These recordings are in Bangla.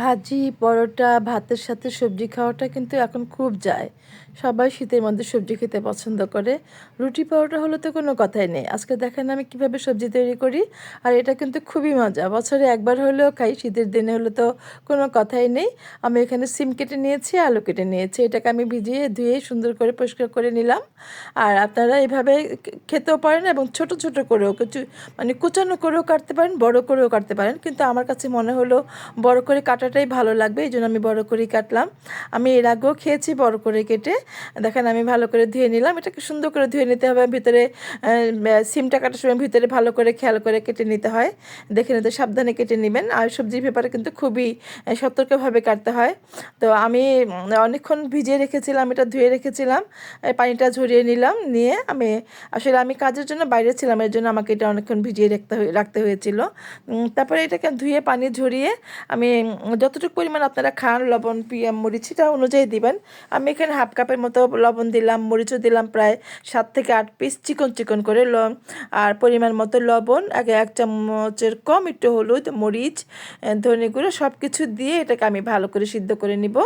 ভাজি, পরোটা, ভাতের সাথে সবজি খাওয়াটা কিন্তু এখন খুব যায়। সবাই শীতের মধ্যে সবজি খেতে পছন্দ করে। রুটি, পরোটা হলে তো কোনো কথাই নেই। আজকে দেখেন আমি কীভাবে সবজি তৈরি করি, আর এটা কিন্তু খুবই মজা। বছরে একবার হলেও খাই, শীতের দিনে হলে তো কোনো কথাই নেই। আমি এখানে সিম কেটে নিয়েছি, আলু কেটে নিয়েছি। এটাকে আমি ভিজিয়ে ধুয়ে সুন্দর করে পরিষ্কার করে নিলাম। আর আপনারা এভাবে খেতেও পারেন এবং ছোট ছোট করেও কিছু মানে কুচানো করেও কাটতে পারেন, বড় করেও কাটতে পারেন। কিন্তু আমার কাছে মনে হলো বড় করে কাটাটাই ভালো লাগবে এই জন্য আমি বড় করেই কাটলাম। আমি এর আগেও খেয়েছি বড় করে কেটে। দেখেন, আমি ভালো করে ধুয়ে নিলাম। এটাকে সুন্দর করে ধুয়ে নিতে হবে। ভিতরে সিমটা কাটার সময় ভিতরে ভালো করে খেয়াল করে কেটে নিতে হয়। দেখে নিতে, সাবধানে কেটে নেবেন। আর সবজির ব্যাপারে কিন্তু খুবই সতর্কভাবে কাটতে হয়। তো আমি অনেকক্ষণ ভিজিয়ে রেখেছিলাম, এটা ধুয়ে রেখেছিলাম। পানিটা ঝরিয়ে নিলাম, নিয়ে আমি, আসলে আমি কাজের জন্য বাইরে ছিলাম, এর জন্য আমাকে এটা অনেকক্ষণ ভিজিয়ে রাখতে রাখতে হয়েছিল। তারপরে এটাকে ধুয়ে, পানি ঝরিয়ে আমি যতটুকু পরিমাণ আপনারা খান, লবণ পিয়াম মরিচ, সেটা অনুযায়ী দিবেন। আমি এখানে হাফ কাপের মতো লবণ দিলাম, মরিচও দিলাম প্রায় সাত থেকে আট পিস চিকন চিকন করে ল আর পরিমাণ মতো লবণ, আগে এক চামচের কম একটু হলুদ, মরিচ ধনে গুঁড়ো সব কিছু দিয়ে এটাকে আমি ভালো করে সিদ্ধ করে নিব।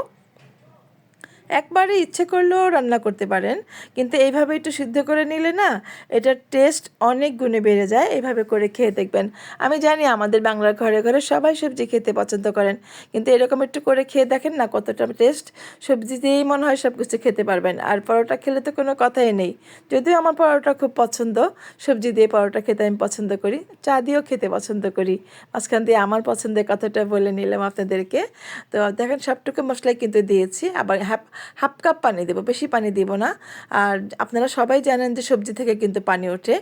একবারে ইচ্ছে করলেও রান্না করতে পারেন, কিন্তু এইভাবে একটু সিদ্ধ করে নিলে না, এটার টেস্ট অনেক গুণে বেড়ে যায় এইভাবে করে খেয়ে দেখবেন। আমি জানি আমাদের বাংলার ঘরে ঘরে সবাই সবজি খেতে পছন্দ করেন, কিন্তু এরকম একটু করে খেয়ে দেখেন না কতটা টেস্ট সবজি দিয়েই মনে হয় সব কিছু খেতে পারবেন। আর পরোটা খেলে তো কোনো কথাই নেই। যদিও আমার পরোটা খুব পছন্দ, সবজি দিয়ে পরোটা খেতে আমি পছন্দ করি, চা দিয়েও খেতে পছন্দ করি। মাঝখান দিয়ে আমার পছন্দের কথাটা বলে নিলাম আপনাদেরকে। তো দেখেন সবটুকু মশলাই কিন্তু দিয়েছি, আবার হ্যাপ হাফ কাপ পানি দেবো, বেশি পানি দিব না। আর আপনারা সবাই জানেন যে সবজি থেকে কিন্তু পানি ওঠে।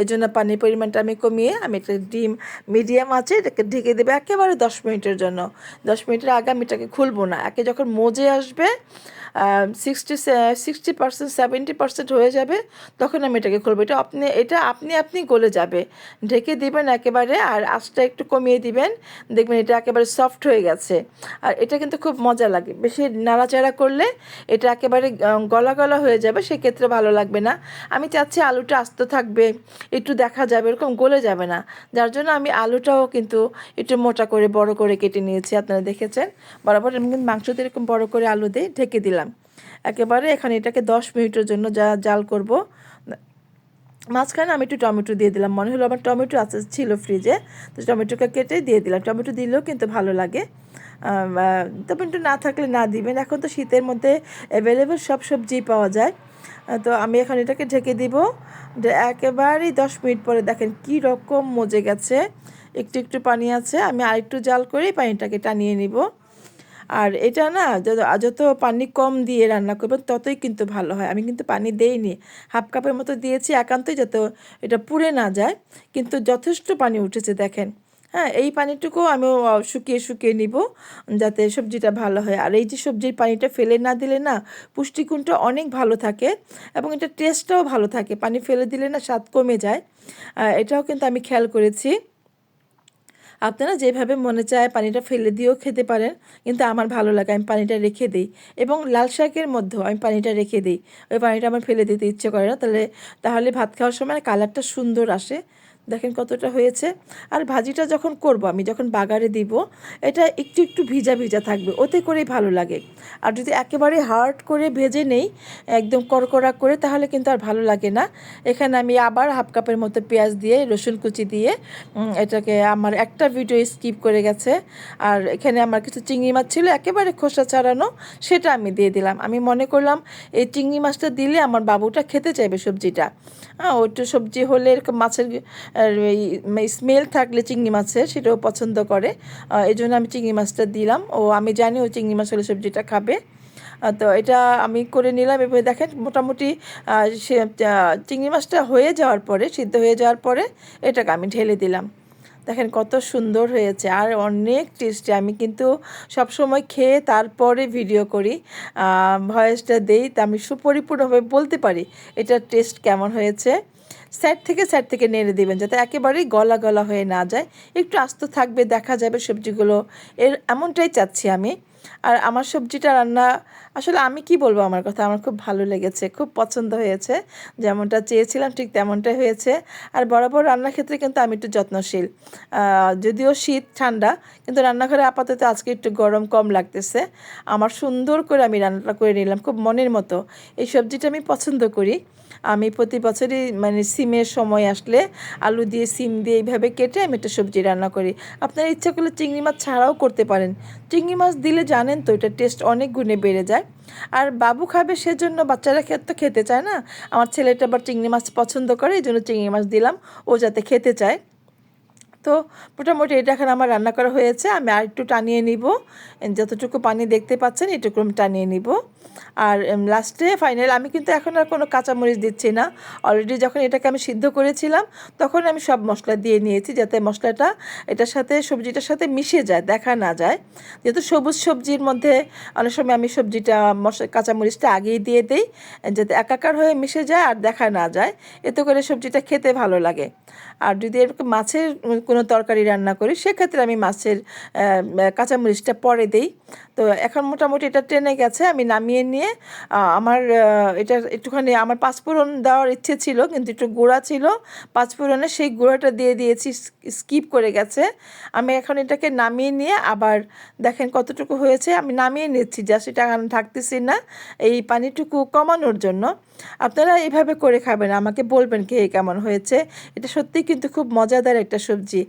এই জন্য পানির পরিমাণটা আমি কমিয়ে আমি একটা ডিম মিডিয়াম আছে, এটাকে ঢেকে দেবো একেবারে দশ মিনিটের জন্য। দশ মিনিটের আগে আমি এটাকে খুলবো না। একে যখন মজে আসবে sixty sixty percent seventy percent হয়ে যাবে, তখন আমি এটাকে খুলবো। এটা আপনি এটা আপনি আপনি গলে যাবে। ঢেকে দিবেন একেবারে আর আঁচটা একটু কমিয়ে দিবেন। দেখবেন এটা একেবারে সফট হয়ে গেছে। আর এটা কিন্তু খুব মজা লাগে। বেশি নাড়াচাড়া করলে এটা একেবারে গলা গলা হয়ে যাবে, সেক্ষেত্রে ভালো লাগবে না। আমি চাচ্ছি আলুটা আস্ত থাকবে, একটু দেখা যাবে, এরকম গলে যাবে না। যার জন্য আমি আলুটাও কিন্তু একটু মোটা করে, বড় করে কেটে নিয়েছি, আপনারা দেখেছেন। বরাবর আমি কিন্তু মাংসতে এরকম বড় করে আলু দিয়ে ঢেকে দিলাম। একেবারে এখানে এটাকে দশ মিনিটের জন্য যা, জাল করব। মাঝখানে আমি একটু টমেটো দিয়ে দিলাম। মনে হলো আমার টমেটো আছে, ছিল ফ্রিজে তো টমেটোকে কেটে দিয়ে দিলাম। টমেটো দিলেও কিন্তু ভালো লাগে। টমেটো না থাকলে না দিবেন। এখন তো শীতের মধ্যে অ্যাভেলেবেল সব সবজিই পাওয়া যায়। তো আমি এখন এটাকে ঢেকে দিব। একেবারেই দশ মিনিট পরে দেখেন কি রকম মজে গেছে। একটু একটু পানি আছে, আমি আরেকটু জাল করেই পানিটাকে টানিয়ে নিব। আর এটা না যত পানি কম দিয়ে রান্না করবেন, ততই কিন্তু ভালো হয়। আমি কিন্তু পানি দেইনি। হাফ কাপের মতো দিয়েছি, একান্তই যত এটা পুড়ে না যায়। কিন্তু যথেষ্ট পানি উঠেছে, দেখেন। হ্যাঁ এই পানিটুকু আমি শুকিয়ে শুকিয়ে নিব যাতে সবজিটা ভালো হয়। আর এই যে সবজির পানিটা ফেলে না দিলে না পুষ্টিগুণটা অনেক ভালো থাকে এবং এটা টেস্টটাও ভালো থাকে। পানি ফেলে দিলে না স্বাদ কমে যায়। এটাও কিন্তু আমি খেয়াল করেছি। আপনারা যেভাবে মনে চায় পানিটা ফেলে দিয়েও খেতে পারেন, কিন্তু আমার ভালো লাগে, আমি পানিটা রেখে দিই। এবং লাল শাকের মধ্যেও আমি পানিটা রেখে দিই। ওই পানিটা আমার ফেলে দিতে ইচ্ছে করে না, তাহলে তাহলে ভাত খাওয়ার সময় কালারটা সুন্দর আসে। দেখেন কতটা হয়েছে। আর ভাজিটা যখন করব আমি, যখন বাগারে দিব, এটা একটু একটু ভিজা ভিজা থাকবে, ওতে করেই ভালো লাগে। আর যদি একেবারে হার্ড করে ভেজে নেই, একদম কড়কড়া করে, তাহলে কিন্তু আর ভালো লাগে না। এখানে আমি আবার হাফ কাপের মতো পেঁয়াজ দিয়ে, রসুন কুচি দিয়ে এটাকে আমার একটা ভিডিও স্কিপ করে গেছে। আর এখানে আমার কিছু চিংড়ি মাছ ছিল, একেবারে খোসা ছাড়ানো, সেটা আমি দিয়ে দিলাম। আমি মনে করলাম, এই চিংড়ি মাছটা দিলে আমার বাবুটা খেতে চাইবে সবজিটা। হ্যাঁ ওইটু সবজি হলে এরকম মাছের স্মেল থাকলে চিংড়ি মাছের সেটাও পছন্দ করে। এই জন্য আমি চিংড়ি মাছটা দিলাম। ও, আমি জানি ও চিংড়ি মাছ হলে সবজিটা খাবে। তো এটা আমি করে নিলাম। এভাবে দেখেন, মোটামুটি চিংড়ি মাছটা হয়ে যাওয়ার পরে, সিদ্ধ হয়ে যাওয়ার পরে, এটাকে আমি ঢেলে দিলাম। দেখেন কত সুন্দর হয়েছে। আর অনেক টেস্টি আমি কিন্তু সব সময় খেয়ে তারপরে ভিডিও করি। ভয়েসটা দেই, তা আমি সুপরিপূর্ণভাবে বলতে পারি এটার টেস্ট কেমন হয়েছে। সাইড থেকে সাইড থেকে নেড়ে দেবেন যাতে একেবারেই গলা গলা হয়ে না যায়। একটু আস্ত থাকবে, দেখা যাবে সবজিগুলো। এর এমনটাই চাচ্ছি আমি। আর আমার সবজিটা রান্না, আসলে আমি কি বলব আমার কথা? আমার খুব ভালো লেগেছে, খুব পছন্দ হয়েছে। যেমনটা চেয়েছিলাম ঠিক তেমনটাই হয়েছে। আর বরাবর রান্নার ক্ষেত্রে কিন্তু আমি একটু যত্নশীল। যদিও শীত, ঠান্ডা, কিন্তু রান্নাঘরে আপাতত আজকে একটু গরম কম লাগতেছে। আমার সুন্দর করে আমি রান্নাটা করে নিলাম, খুব মনের মতো। এই সবজিটা আমি পছন্দ করি। আমি প্রতি বছরই মানে সিমের সময় আসলে আলু দিয়ে সিম দিয়ে এইভাবে কেটে আমি একটা সবজি রান্না করি। আপনারা ইচ্ছা করলে চিংড়ি মাছ ছাড়াও করতে পারেন। চিংড়ি মাছ দিলে জানেন তো এটা টেস্ট অনেক গুণে বেড়ে যায়। আর বাবু খাবে সেজন্য বাচ্চারা খেতে তো খেতে চায় না। আমার ছেলেটা আবার চিংড়ি মাছ পছন্দ করে এই জন্য চিংড়ি মাছ দিলাম। ও যাতে খেতে চায়। তো মোটামুটি এটা এখন আমার রান্না করা হয়েছে। আমি আর একটু টানিয়ে নিব। যতটুকু পানি দেখতে পাচ্ছেন, এটুকু আমি টানিয়ে নিব। আর লাস্টে, ফাইনাল, আমি কিন্তু এখন আর কোনো কাঁচামরিচ দিচ্ছি না। অলরেডি যখন এটাকে আমি সিদ্ধ করেছিলাম, তখন আমি সব মশলা দিয়ে নিয়েছি যাতে মশলাটা এটার সাথে, সবজিটার সাথে মিশে যায়, দেখা না যায়। যেহেতু সবুজ সবজির মধ্যে অনেক সময় আমি সবজিটা মশলা কাঁচামরিচটা আগেই দিয়ে দিই যাতে একাকার হয়ে মিশে যায় আর দেখা না যায়। এতে করে সবজিটা খেতে ভালো লাগে। আর যদি এরকম মাছের কোনো তরকারি রান্না করি, সেক্ষেত্রে আমি মাছের কাঁচামরিচটা পরে দিই। তো এখন মোটামুটি এটা টেনে গেছে, আমি নামিয়ে নিয়ে আমার এটা একটুখানি আমার পাঁচফোড়ন দেওয়ার ইচ্ছে ছিল, কিন্তু একটু গুঁড়া ছিল। পাঁচফোড়নে সেই গুঁড়াটা দিয়ে দিয়েছি স্কিপ করে গেছে। আমি এখন এটাকে নামিয়ে নিয়ে আবার দেখেন কতটুকু হয়েছে, আমি নামিয়ে নিচ্ছি, যা সেটা আমি ঢাকতেছি না, এই পানিটুকু কমানোর জন্য। আপনারা এইভাবে করে খাবেন, আমাকে বলবেন কে কেমন হয়েছে। এটা সত্যিই কিন্তু খুব মজাদার একটা সবজি।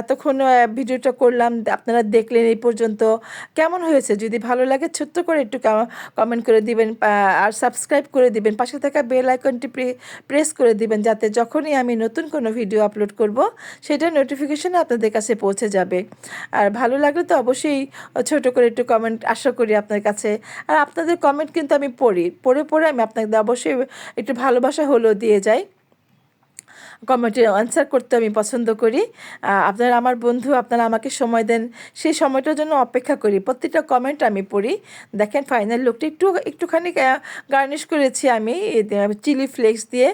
এতক্ষণ ভিডিওটা করলাম, আপনারা দেখলেন এই পর্যন্ত। কেমন হয়েছে? যদি ভালো লাগে ছোট্ট করে একটু কমেন্ট করে দিবেন আর সাবস্ক্রাইব করে দিবেন। পাশে থাকা বেল আইকনটি প্রেস করে দিবেন, যাতে যখনই আমি নতুন কোনো ভিডিও আপলোড করব, সেটা নোটিফিকেশন আপনাদের কাছে পৌঁছে যাবে। আর ভালো লাগলে তো অবশ্যই ছোট করে একটু কমেন্ট আশা করি আপনার কাছে। আর আপনাদের কমেন্ট কিন্তু আমি পড়ি। পড়ে পড়ে আমি আপনাদের অবশ্যই একটু ভালোবাসা হলেও দিয়ে যাই। কমেন্টে আনসার করতে আমি পছন্দ করি। আপনারা আমার বন্ধু, আপনারা আমাকে সময় দেন, সেই সময়টার জন্য অপেক্ষা করি। প্রত্যেকটা কমেন্ট আমি পড়ি। দেখেন ফাইনাল লুকটা একটু, একটুখানি গার্নিশ করেছি আমি। চিলি ফ্লেক্স দিয়ে।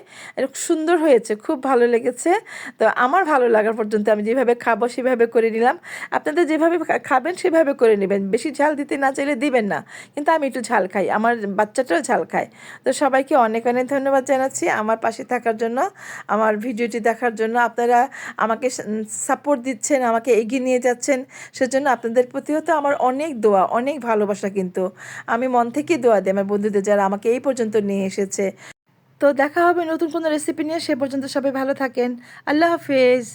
সুন্দর হয়েছে, খুব ভালো লেগেছে। তো আমার ভালো লাগার পর্যন্ত আমি যেভাবে খাব, সেভাবে করে নিলাম। আপনাদের যেভাবে খাবেন, সেভাবে করে নেবেন। বেশি ঝাল দিতে না চাইলে দিবেন না। কিন্তু আমি একটু ঝাল খাই, আমার বাচ্চাটাও ঝাল খায়। তো সবাইকে অনেক অনেক ধন্যবাদ জানাচ্ছি। আমার পাশে থাকার জন্য আমার ভিডিওটি দেখার জন্য আপনারা আমাকে সাপোর্ট দিচ্ছেন, আমাকে এগিয়ে নিয়ে যাচ্ছেন। সেজন্য আপনাদের প্রতিও তো আমার অনেক দোয়া, অনেক ভালোবাসা কিন্তু। আমি মন থেকে দোয়া দিই আমার বন্ধুদের যারা আমাকে এই পর্যন্ত নিয়ে এসেছে। তো দেখা হবে নতুন কোনো রেসিপি নিয়ে। সে পর্যন্ত সবাই ভালো থাকেন। আল্লাহ হাফেজ।